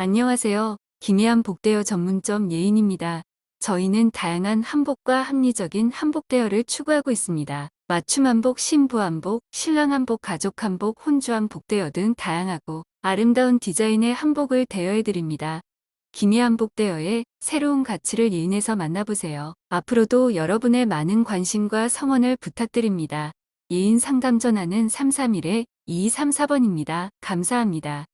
안녕하세요. 김해안 복대여 전문점 예인입니다. 저희는 다양한 한복과 합리적인 한복 대여를 추구하고 있습니다. 맞춤 한복, 신부 한복, 신랑 한복, 가족 한복, 혼주 한복 대여 등 다양하고 아름다운 디자인의 한복을 대여해 드립니다. 김해안 복 대여의 새로운 가치를 예인에서 만나보세요. 앞으로도 여러분의 많은 관심과 성원을 부탁드립니다. 예인 상담 전화는 331-2234번입니다. 감사합니다.